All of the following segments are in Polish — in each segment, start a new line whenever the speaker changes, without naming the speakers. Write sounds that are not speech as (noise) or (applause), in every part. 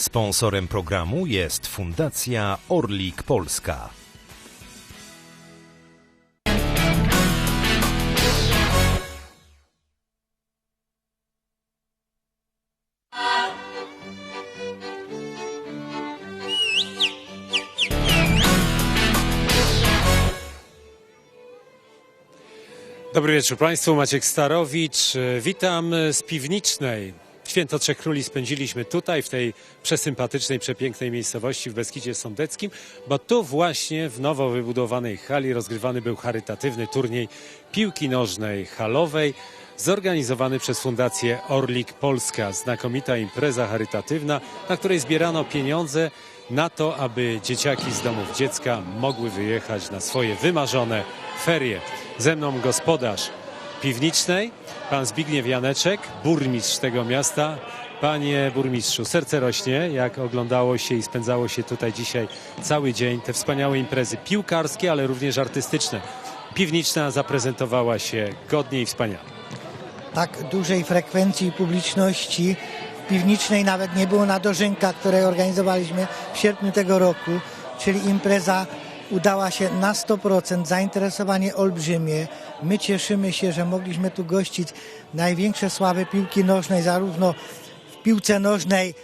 Sponsorem programu jest Fundacja Orlik Polska.
Dobry wieczór Państwu, Maciek Starowicz. Witam z piwnicznej. Święto Trzech Króli spędziliśmy tutaj, w tej przesympatycznej, przepięknej miejscowości w Beskidzie Sądeckim, bo tu właśnie w nowo wybudowanej hali rozgrywany był charytatywny turniej piłki nożnej halowej zorganizowany przez Fundację Orlik Polska. Znakomita impreza charytatywna, na której zbierano pieniądze na to, aby dzieciaki z domów dziecka mogły wyjechać na swoje wymarzone ferie. Ze mną gospodarz piwnicznej, pan Zbigniew Janeczek, burmistrz tego miasta. Panie burmistrzu, serce rośnie, jak oglądało się i spędzało się tutaj dzisiaj cały dzień te wspaniałe imprezy piłkarskie, ale również artystyczne. Piwniczna zaprezentowała się godnie i wspaniale.
tak dużej frekwencji publiczności piwnicznej nawet nie było na dożynkach, które organizowaliśmy w sierpniu tego roku, czyli impreza udała się na 100%, zainteresowanie olbrzymie. My cieszymy się, że mogliśmy tu gościć największe sławy piłki nożnej, zarówno w piłce nożnej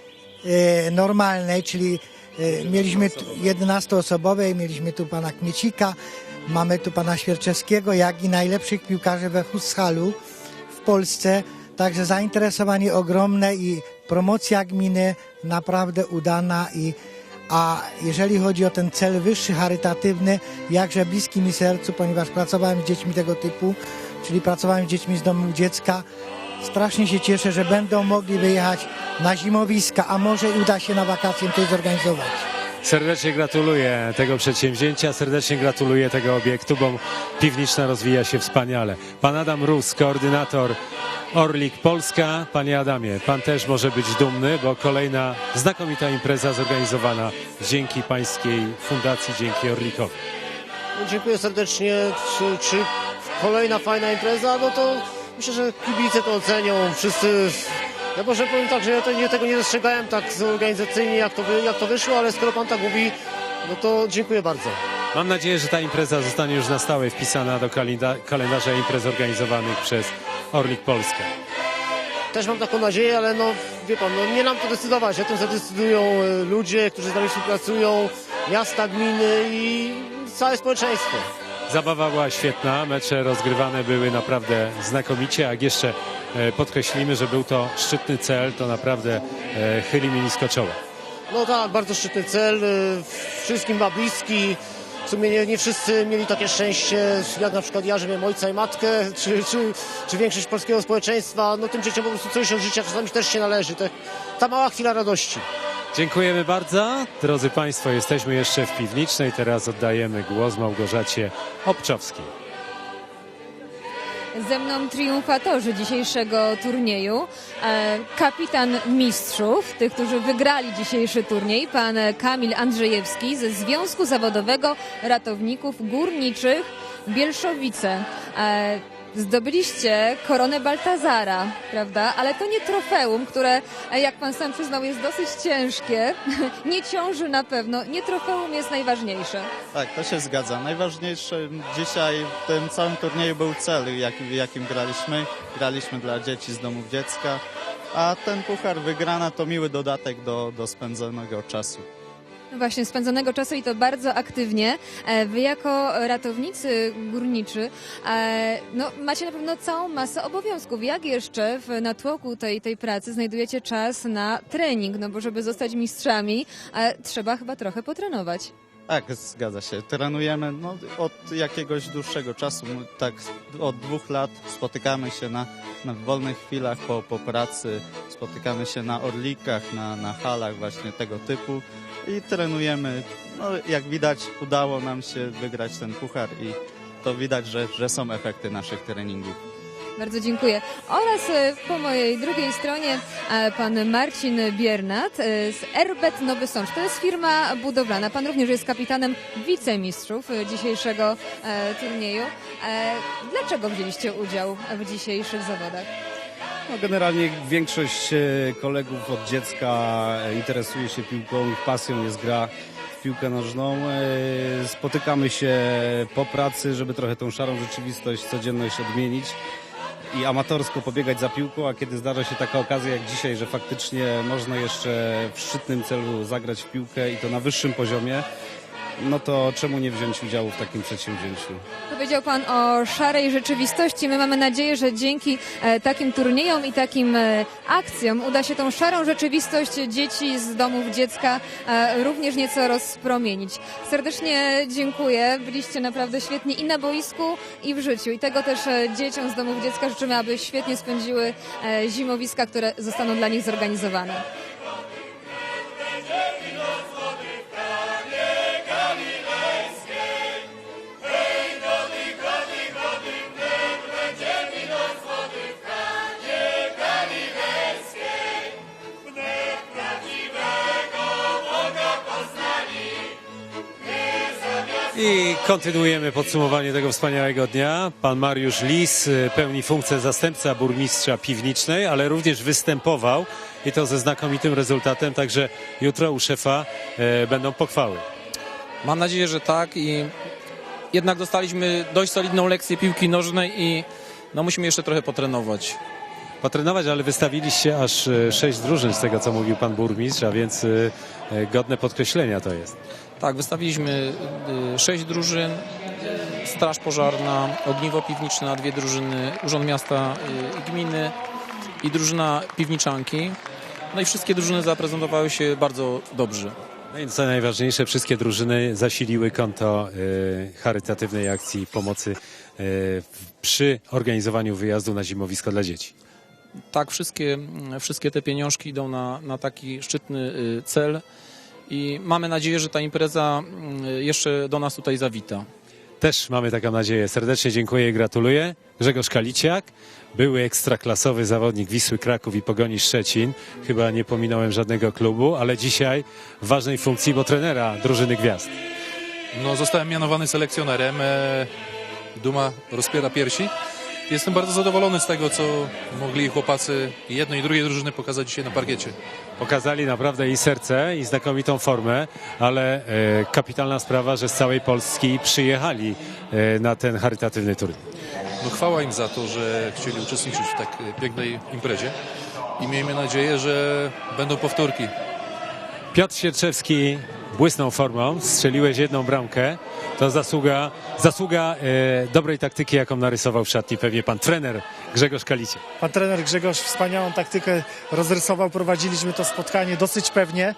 e, normalnej, czyli e, mieliśmy tu 11-osobowej, mieliśmy tu pana Kmiecika, mamy tu pana Świerczewskiego, jak i najlepszych piłkarzy we Futschalu w Polsce. Także zainteresowanie ogromne i promocja gminy naprawdę udana i a jeżeli chodzi o ten cel wyższy, charytatywny, jakże bliski mi sercu, ponieważ pracowałem z dziećmi tego typu, czyli pracowałem z dziećmi z domu dziecka, strasznie się cieszę, że będą mogli wyjechać na zimowiska, a może uda się na wakacje coś zorganizować.
Serdecznie gratuluję tego przedsięwzięcia, serdecznie gratuluję tego obiektu, bo piwniczna rozwija się wspaniale. Pan Adam Rus, koordynator Orlik Polska. Panie Adamie, pan też może być dumny, bo kolejna znakomita impreza zorganizowana dzięki pańskiej fundacji, dzięki Orlikowi.
No, dziękuję serdecznie. Czy, czy kolejna fajna impreza? No to myślę, że kibice to ocenią. Wszyscy. Ja może powiem tak, że ja nie, tego nie dostrzegałem tak organizacyjnie, jak to, jak to wyszło, ale skoro pan tak mówi, no to dziękuję bardzo.
Mam nadzieję, że ta impreza zostanie już na stałe wpisana do kalenda- kalendarza imprez organizowanych przez Orlik Polska.
Też mam taką nadzieję, ale no wie pan, no nie nam to decydować. O tym zadecydują e, ludzie, którzy z nami współpracują, miasta, gminy i całe społeczeństwo.
Zabawa była świetna, mecze rozgrywane były naprawdę znakomicie, jak jeszcze e, podkreślimy, że był to szczytny cel, to naprawdę e, chyli mi nisko czoło.
No tak, bardzo szczytny cel, y, wszystkim ma bliski. W sumie nie, nie wszyscy mieli takie szczęście, jak na przykład ja, że miałem ojca i matkę, (laughs) czy, czy, czy większość polskiego społeczeństwa. No tym dzieciom po prostu coś od życia czasami też się należy. Ta mała chwila radości.
Dziękujemy bardzo. Drodzy Państwo, jesteśmy jeszcze w piwnicznej. Teraz oddajemy głos Małgorzacie Obczowskiej.
Ze mną triumfatorzy dzisiejszego turnieju. E, Kapitan mistrzów, tych, którzy wygrali dzisiejszy turniej, pan Kamil Andrzejewski ze Związku Zawodowego Ratowników Górniczych Bielszowice. Zdobyliście koronę Baltazara, prawda? Ale to nie trofeum, które, e, jak pan sam przyznał, jest dosyć ciężkie. (laughs) Nie ciąży na pewno. Nie trofeum jest najważniejsze.
Tak, to się zgadza. Najważniejsze dzisiaj w tym całym turnieju był cel, jaki, jakim graliśmy. Graliśmy dla dzieci z domów dziecka, a ten puchar wygrana to miły dodatek do, do spędzonego czasu.
No Właśnie, spędzonego czasu i to bardzo aktywnie. E, Wy jako ratownicy górniczy e, no, macie na pewno całą masę obowiązków. Jak jeszcze w natłoku tej, tej pracy znajdujecie czas na trening? No bo żeby zostać mistrzami, e, trzeba chyba trochę potrenować.
Tak, zgadza się. Trenujemy no, od jakiegoś dłuższego czasu, tak od dwóch lat spotykamy się na, na wolnych chwilach po, po pracy, spotykamy się na orlikach, na, na halach właśnie tego typu i trenujemy. No, jak widać udało nam się wygrać ten puchar i to widać, że, że są efekty naszych treningów.
Bardzo dziękuję. Oraz e, po mojej drugiej stronie e, pan Marcin Biernat e, z Erbet Nowy Sącz. To jest firma budowlana. Pan również jest kapitanem wicemistrzów dzisiejszego turnieju. Dlaczego wzięliście udział w dzisiejszych zawodach?
No, generalnie większość e, kolegów od dziecka e, interesuje się piłką, ich pasją jest gra w piłkę nożną. E, Spotykamy się po pracy, żeby trochę tą szarą rzeczywistość, codzienność odmienić i amatorsko pobiegać za piłką, a kiedy zdarza się taka okazja jak dzisiaj, że faktycznie można jeszcze w szczytnym celu zagrać w piłkę i to na wyższym poziomie, no to czemu nie wziąć udziału w takim przedsięwzięciu?
Powiedział Pan o szarej rzeczywistości. My mamy nadzieję, że dzięki e, takim turniejom i takim e, akcjom uda się tą szarą rzeczywistość dzieci z domów dziecka e, również nieco rozpromienić. Serdecznie dziękuję. Byliście naprawdę świetni i na boisku, i w życiu. I tego też dzieciom z domów dziecka życzymy, aby świetnie spędziły zimowiska, które zostaną dla nich zorganizowane.
I kontynuujemy podsumowanie tego wspaniałego dnia. Pan Mariusz Lis y, pełni funkcję zastępca burmistrza piwnicznej, ale również występował i to ze znakomitym rezultatem, także jutro u szefa e, będą pochwały.
Mam nadzieję, że tak i jednak dostaliśmy dość solidną lekcję piłki nożnej i no musimy jeszcze trochę potrenować.
Potrenować, ale wystawiliście aż e, sześć drużyn z tego, co mówił pan burmistrz, a więc e, e, godne podkreślenia to jest.
Tak, wystawiliśmy y, sześć drużyn, y, Straż Pożarna, Ogniwo Piwniczne, dwie drużyny, Urząd Miasta y, i Gminy i drużyna Piwniczanki. No i wszystkie drużyny zaprezentowały się bardzo dobrze.
No i co najważniejsze, wszystkie drużyny zasiliły konto e, charytatywnej akcji pomocy w- przy organizowaniu wyjazdu na zimowisko dla dzieci.
Tak, wszystkie, wszystkie te pieniążki idą na, na taki szczytny y, cel i mamy nadzieję, że ta impreza y, jeszcze do nas tutaj zawita.
Też mamy taką nadzieję. Serdecznie dziękuję i gratuluję. Grzegorz Kaliciak, były ekstraklasowy zawodnik Wisły Kraków i Pogoni Szczecin. Chyba nie pominąłem żadnego klubu, ale dzisiaj w ważnej funkcji, bo trenera drużyny Gwiazd.
No, zostałem mianowany selekcjonerem. E, Duma rozpiera piersi. Jestem bardzo zadowolony z tego, co mogli chłopacy jednej i drugiej drużyny pokazać dzisiaj na parkiecie.
Pokazali naprawdę i serce, i znakomitą formę, ale e, kapitalna sprawa, że z całej Polski przyjechali e, na ten charytatywny turniej.
No, chwała im za to, że chcieli uczestniczyć w tak e, pięknej imprezie i miejmy nadzieję, że będą powtórki.
Piotr Sierczewski błysnął formą, strzeliłeś jedną bramkę. To zasługa, zasługa e, dobrej taktyki, jaką narysował w szatni pewnie pan trener Grzegorz Kalicie.
Pan trener Grzegorz wspaniałą taktykę rozrysował, prowadziliśmy to spotkanie dosyć pewnie.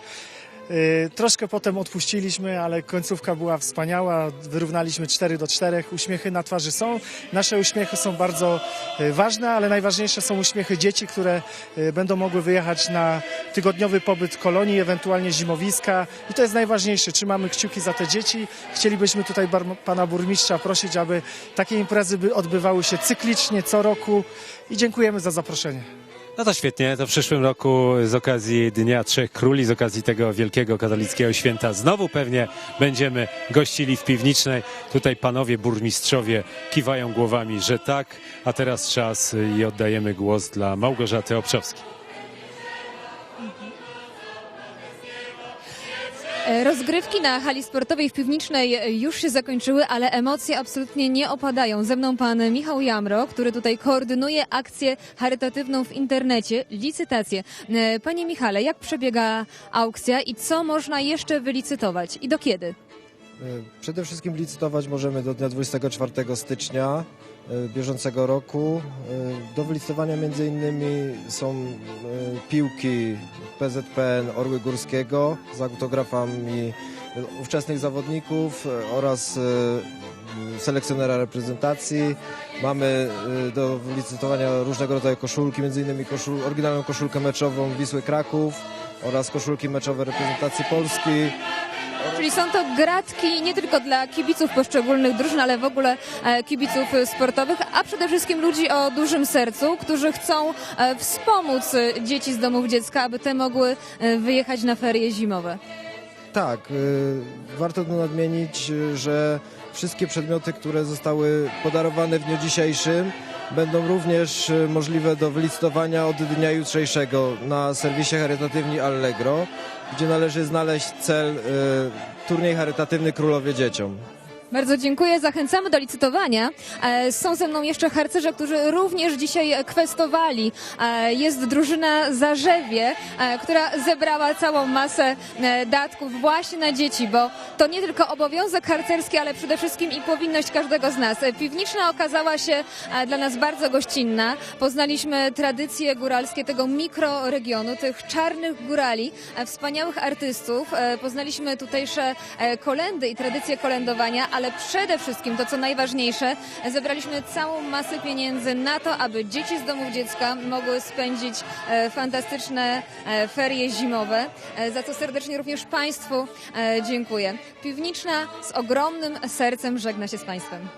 Yy, Troszkę potem odpuściliśmy, ale końcówka była wspaniała. Wyrównaliśmy 4 do 4. Uśmiechy na twarzy są. Nasze uśmiechy są bardzo yy, ważne, ale najważniejsze są uśmiechy dzieci, które yy, będą mogły wyjechać na tygodniowy pobyt kolonii, ewentualnie zimowiska. I to jest najważniejsze. Trzymamy kciuki za te dzieci. Chcielibyśmy tutaj pana burmistrza prosić, aby takie imprezy by odbywały się cyklicznie co roku. I dziękujemy za zaproszenie.
No to świetnie, to w przyszłym roku z okazji Dnia Trzech Króli, z okazji tego wielkiego katolickiego święta znowu pewnie będziemy gościli w piwnicznej. Tutaj panowie burmistrzowie kiwają głowami, że tak, a teraz czas i oddajemy głos dla Małgorzaty Obszowskiej.
Rozgrywki na hali sportowej w Piwnicznej już się zakończyły, ale emocje absolutnie nie opadają. Ze mną pan Michał Jamro, który tutaj koordynuje akcję charytatywną w internecie, licytację. E, Panie Michale, jak przebiega aukcja i co można jeszcze wylicytować i do kiedy?
E, Przede wszystkim licytować możemy do dnia 24 stycznia bieżącego roku. E, Do wylicytowania między innymi są e, piłki PZPN Orły Górskiego z autografami ówczesnych zawodników e, oraz e, selekcjonera reprezentacji. Mamy e, do wylicytowania różnego rodzaju koszulki, innymi koszul, oryginalną koszulkę meczową Wisły Kraków oraz koszulki meczowe reprezentacji Polski.
Czyli są to gratki nie tylko dla kibiców poszczególnych drużyn, ale w ogóle e, kibiców sportowych, a przede wszystkim ludzi o dużym sercu, którzy chcą e, wspomóc dzieci z domów dziecka, aby te mogły e, wyjechać na ferie zimowe.
Tak, warto tu nadmienić, że wszystkie przedmioty, które zostały podarowane w dniu dzisiejszym będą również e, możliwe do wylicytowania od dnia jutrzejszego na serwisie charytatywni Allegro, gdzie należy znaleźć cel e, turniej charytatywny Królowie Dzieciom.
Bardzo dziękuję, zachęcamy do licytowania. E, Są ze mną jeszcze harcerze, którzy również dzisiaj kwestowali. E, Jest drużyna Zarzewie, e, która zebrała całą masę datków właśnie na dzieci, bo to nie tylko obowiązek harcerski, ale przede wszystkim i powinność każdego z nas. Piwniczna okazała się dla nas bardzo gościnna. Poznaliśmy tradycje góralskie tego mikroregionu, tych czarnych górali, wspaniałych artystów. Poznaliśmy tutejsze kolendy i tradycje kolędowania, ale przede wszystkim to, co najważniejsze, zebraliśmy całą masę pieniędzy na to, aby dzieci z domów dziecka mogły spędzić e, fantastyczne e, ferie zimowe, e, za co serdecznie również Państwu dziękuję. Piwniczna z ogromnym sercem żegna się z Państwem.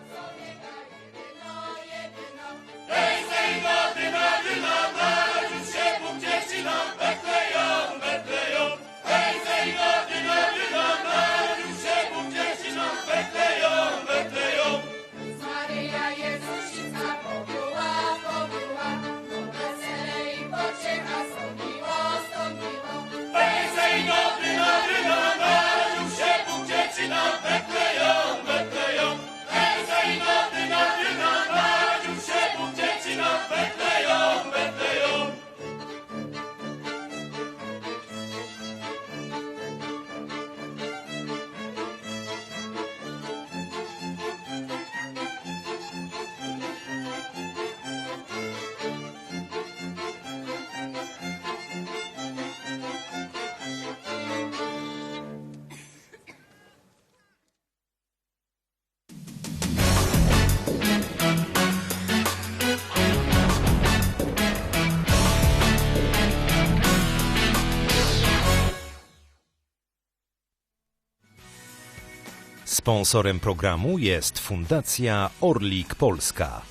Sponsorem programu jest Fundacja Orlik Polska.